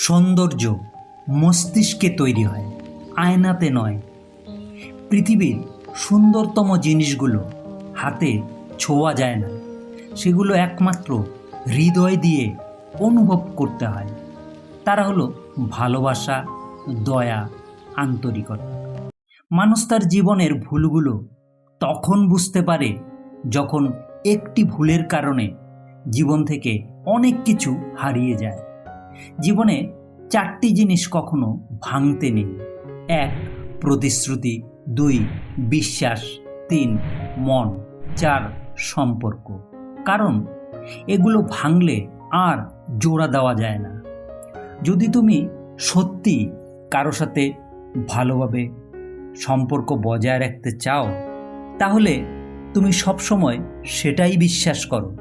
সৌন্দর্য মস্তিষ্কে তৈরি হয়, আয়নাতে নয়। পৃথিবীর সুন্দরতম জিনিসগুলো হাতে ছোঁয়া যায় না। সেগুলো একমাত্র হৃদয় দিয়ে অনুভব করতে হয়। তারা হলো ভালোবাসা, দয়া, আন্তরিকতা। মানুষ তার জীবনের ভুলগুলো তখন বুঝতে পারে যখন একটি ভুলের কারণে জীবন থেকে অনেক কিছু হারিয়ে যায়। জীবনে চারটি জিনিস কখনো ভাঙতে নেই। এক, প্রতিশ্রুতি। দুই, বিশ্বাস। তিন, মন। চার, সম্পর্ক। কারণ এগুলো ভাঙলে আর জোড়া দেওয়া যায় না। যদি তুমি সত্যি কারও সাথে ভালোভাবে সম্পর্ক বজায় রাখতে চাও, তাহলে তুমি সবসময় সেটাই বিশ্বাস করো,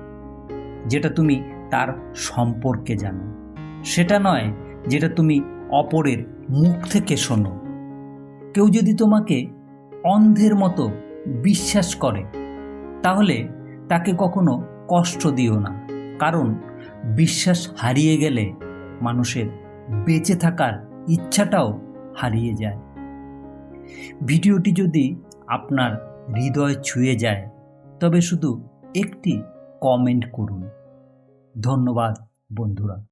যেটা তুমি তার সম্পর্কে জানো। সেটা নয় যেটা তুমি অপরের মুখ থেকে শোনো। কেউ যদি তোমাকে অন্ধের মতো বিশ্বাস করে, তাহলে তাকে কখনো কষ্ট দিও না। কারণ বিশ্বাস হারিয়ে গেলে মানুষের বেঁচে থাকার ইচ্ছাটাও হারিয়ে যায়। ভিডিওটি যদি আপনার হৃদয় ছুঁয়ে যায়, তবে শুধু একটি কমেন্ট করুন। ধন্যবাদ, বন্ধুরা।